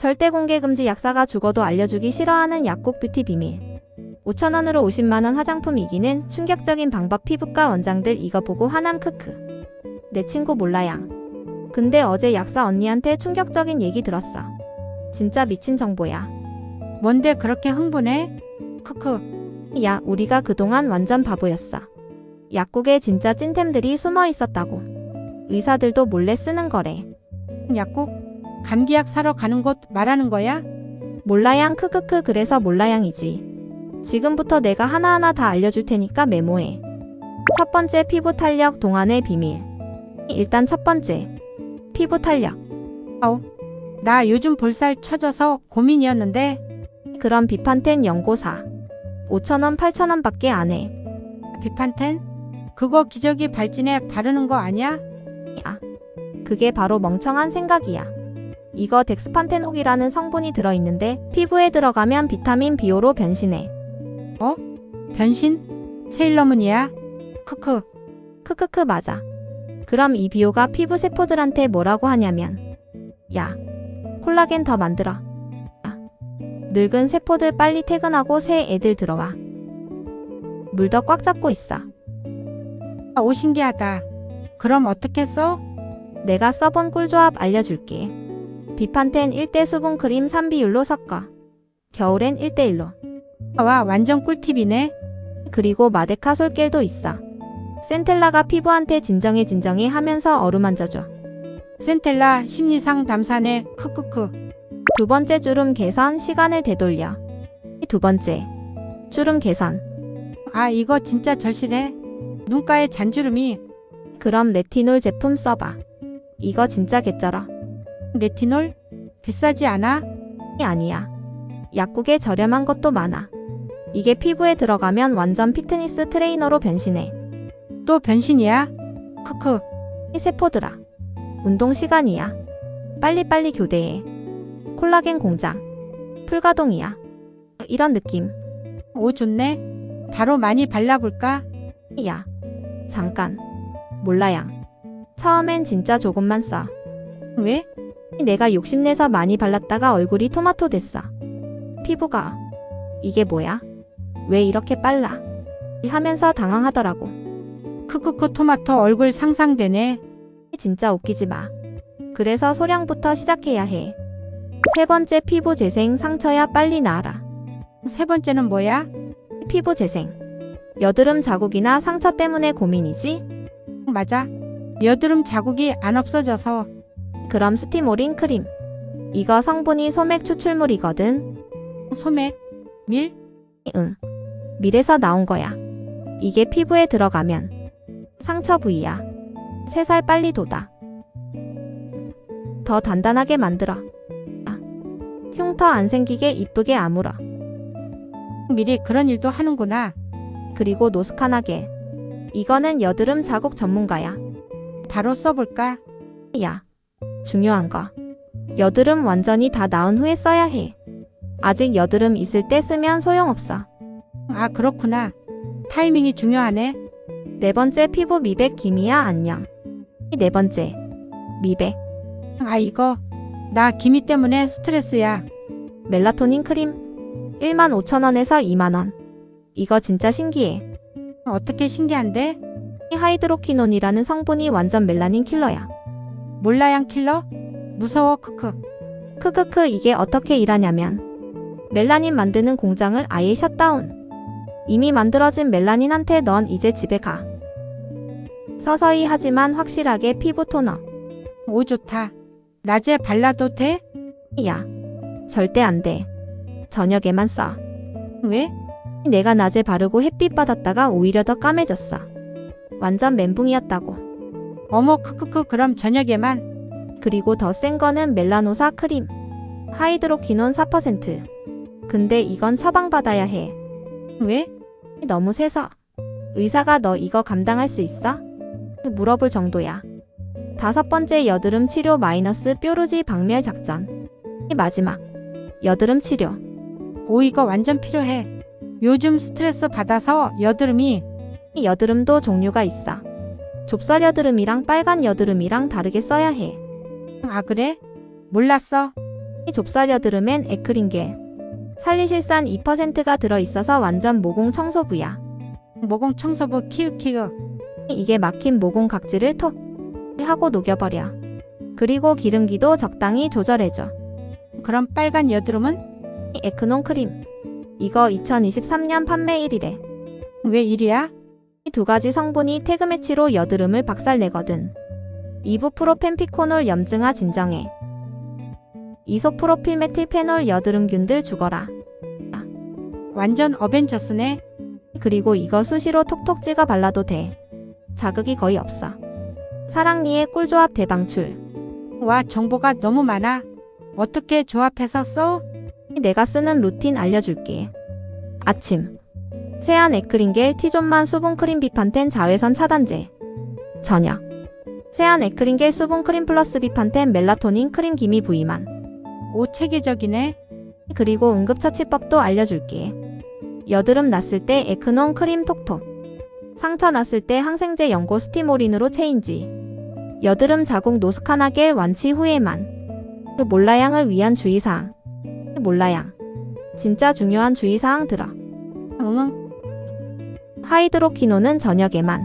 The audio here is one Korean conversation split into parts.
절대 공개 금지 약사가 죽어도 알려주기 싫어하는 약국 뷰티 비밀. 5천원으로 50만원 화장품 이기는 충격적인 방법 피부과 원장들 이거 보고 화남 크크. 내 친구 몰라양. 근데 어제 약사 언니한테 충격적인 얘기 들었어. 진짜 미친 정보야. 뭔데 그렇게 흥분해? 크크. 야, 우리가 그동안 완전 바보였어. 약국에 진짜 찐템들이 숨어 있었다고. 의사들도 몰래 쓰는 거래. 약국? 감기약 사러 가는 곳 말하는 거야? 몰라양 크크크 그래서 몰라양이지. 지금부터 내가 하나하나 다 알려줄 테니까 메모해. 첫 번째 피부 탄력 동안의 비밀. 일단 첫 번째. 피부 탄력. 나 요즘 볼살 쳐져서 고민이었는데 그럼 비판텐 연고사. 5천원 8천원 밖에 안 해. 비판텐? 그거 기저귀 발진에 바르는 거 아니야? 아, 그게 바로 멍청한 생각이야. 이거 덱스판테녹이라는 성분이 들어있는데 피부에 들어가면 비타민 B호로 변신해. 변신? 세일러문이야? 크크. 크크크 맞아. 그럼 이 비호가 피부 세포들한테 뭐라고 하냐면 야 콜라겐 더 만들어. 야, 늙은 세포들 빨리 퇴근하고 새 애들 들어와. 물 더 꽉 잡고 있어. 아, 오 신기하다. 그럼 어떻게 써? 내가 써본 꿀조합 알려줄게. 비판텐 1대 수분 크림 3비율로 섞어. 겨울엔 1대1로. 와 완전 꿀팁이네. 그리고 마데카 솔겔도 있어. 센텔라가 피부한테 진정해 진정해 하면서 어루만져줘. 센텔라 심리상 담산에 크크크. 두 번째 주름 개선 시간을 되돌려. 두 번째 주름 개선. 아 이거 진짜 절실해. 눈가에 잔주름이 그럼 레티놀 제품 써봐. 이거 진짜 개쩔어. 레티놀? 비싸지 않아? 이 아니야. 약국에 저렴한 것도 많아. 이게 피부에 들어가면 완전 피트니스 트레이너로 변신해. 또 변신이야? 크크. 이 세포들아. 운동 시간이야. 빨리빨리 교대해. 콜라겐 공장. 풀가동이야. 이런 느낌. 오 좋네. 바로 많이 발라볼까? 야. 잠깐. 몰라양. 처음엔 진짜 조금만 써. 왜? 내가 욕심내서 많이 발랐다가 얼굴이 토마토 됐어. 피부가 이게 뭐야? 왜 이렇게 빨라? 하면서 당황하더라고. 크크크 토마토 얼굴 상상되네. 진짜 웃기지 마. 그래서 소량부터 시작해야 해. 세 번째 피부 재생 상처야 빨리 나아라. 세 번째는 뭐야? 피부 재생. 여드름 자국이나 상처 때문에 고민이지? 맞아. 여드름 자국이 안 없어져서 그럼 스티모린 크림. 이거 성분이 소맥 추출물이거든. 소맥, 밀, 응. 밀에서 나온 거야. 이게 피부에 들어가면 상처 부위야. 세살 빨리 돋아. 더 단단하게 만들어. 아. 흉터 안 생기게 이쁘게 아물어. 밀이 그런 일도 하는구나. 그리고 노스칸하게. 이거는 여드름 자국 전문가야. 바로 써볼까? 야. 중요한 거. 여드름 완전히 다 나은 후에 써야 해. 아직 여드름 있을 때 쓰면 소용없어. 아 그렇구나. 타이밍이 중요하네. 네 번째 피부 미백 기미야 안녕. 네 번째. 미백. 아 이거 나 기미 때문에 스트레스야. 멜라토닌 크림 1만 5천원에서 2만원. 이거 진짜 신기해. 어떻게 신기한데? 하이드로키논이라는 성분이 완전 멜라닌 킬러야. 몰라양 킬러? 무서워 크크. 크크크 이게 어떻게 일하냐면 멜라닌 만드는 공장을 아예 셧다운. 이미 만들어진 멜라닌한테 넌 이제 집에 가. 서서히 하지만 확실하게 피부 토너. 오 좋다. 낮에 발라도 돼? 야, 절대 안 돼. 저녁에만 써. 왜? 내가 낮에 바르고 햇빛 받았다가 오히려 더 까매졌어. 완전 멘붕이었다고. 어머 크크크 그럼 저녁에만 그리고 더 센 거는 멜라노사 크림. 하이드로키논 4%. 근데 이건 처방받아야 해. 왜? 너무 세서. 의사가 너 이거 감당할 수 있어? 물어볼 정도야. 다섯 번째 여드름 치료 마이너스 뾰루지 박멸 작전. 마지막. 여드름 치료. 오 이거 완전 필요해. 요즘 스트레스 받아서 여드름이 여드름도 종류가 있어. 좁쌀 여드름이랑 빨간 여드름이랑 다르게 써야 해. 아 그래? 몰랐어. 좁쌀 여드름엔 에크린겔. 살리실산 2%가 들어있어서 완전 모공 청소부야. 모공 청소부 키읔키읔. 이게 막힌 모공 각질을 톡 하고 녹여버려. 그리고 기름기도 적당히 조절해줘. 그럼 빨간 여드름은 에크논 크림. 이거 2023년 판매 1위래. 왜 이리야? 이 두 가지 성분이 태그매치로 여드름을 박살내거든. 이부프로펜 피코놀 염증아 진정해. 이소프로필 메틸페놀 여드름균들 죽어라. 완전 어벤져스네. 그리고 이거 수시로 톡톡 찍어 발라도 돼. 자극이 거의 없어. 사랑니의 꿀조합 대방출. 와 정보가 너무 많아. 어떻게 조합해서 써? 내가 쓰는 루틴 알려줄게. 아침. 세안 에크린겔 티존만 수분크림 비판텐 자외선 차단제. 저녁. 세안 에크린겔 수분크림 플러스 비판텐 멜라토닌 크림 기미 부위만. 오 체계적이네. 그리고 응급처치법도 알려줄게. 여드름 났을 때 에크논 크림 톡톡. 상처 났을 때 항생제 연고 스티모린으로 체인지. 여드름 자국 노스카나 겔 완치 후에만. 그 몰라양을 위한 주의사항. 몰라양. 진짜 중요한 주의사항 들어. 응. 하이드로키노는 저녁에만.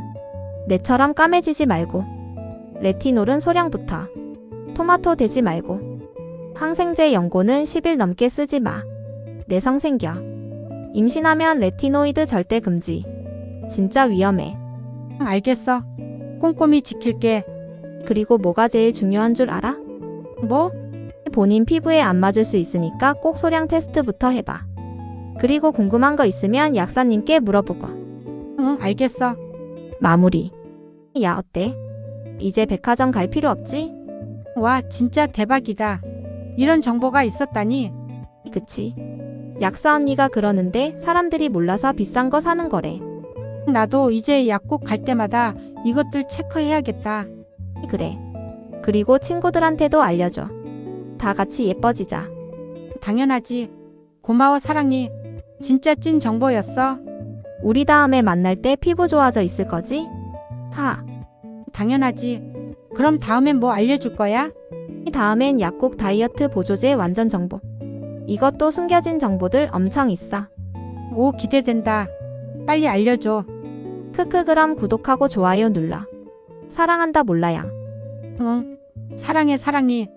내처럼 까매지지 말고. 레티놀은 소량부터. 토마토 되지 말고. 항생제 연고는 10일 넘게 쓰지 마. 내성 생겨. 임신하면 레티노이드 절대 금지. 진짜 위험해. 알겠어. 꼼꼼히 지킬게. 그리고 뭐가 제일 중요한 줄 알아? 뭐? 본인 피부에 안 맞을 수 있으니까 꼭 소량 테스트부터 해봐. 그리고 궁금한 거 있으면 약사님께 물어보고. 응 알겠어. 마무리. 야, 어때? 이제 백화점 갈 필요 없지? 와 진짜 대박이다. 이런 정보가 있었다니. 그치? 약사 언니가 그러는데 사람들이 몰라서 비싼 거 사는 거래. 나도 이제 약국 갈 때마다 이것들 체크해야겠다. 그래. 그리고 친구들한테도 알려줘. 다 같이 예뻐지자. 당연하지. 고마워 사랑이. 진짜 찐 정보였어. 우리 다음에 만날 때 피부 좋아져 있을 거지? 하. 당연하지. 그럼 다음엔 뭐 알려줄 거야? 다음엔 약국 다이어트 보조제 완전 정보. 이것도 숨겨진 정보들 엄청 있어. 오 기대된다. 빨리 알려줘. 크크 그럼 구독하고 좋아요 눌러. 사랑한다 몰라양. 응. 사랑해 사랑이.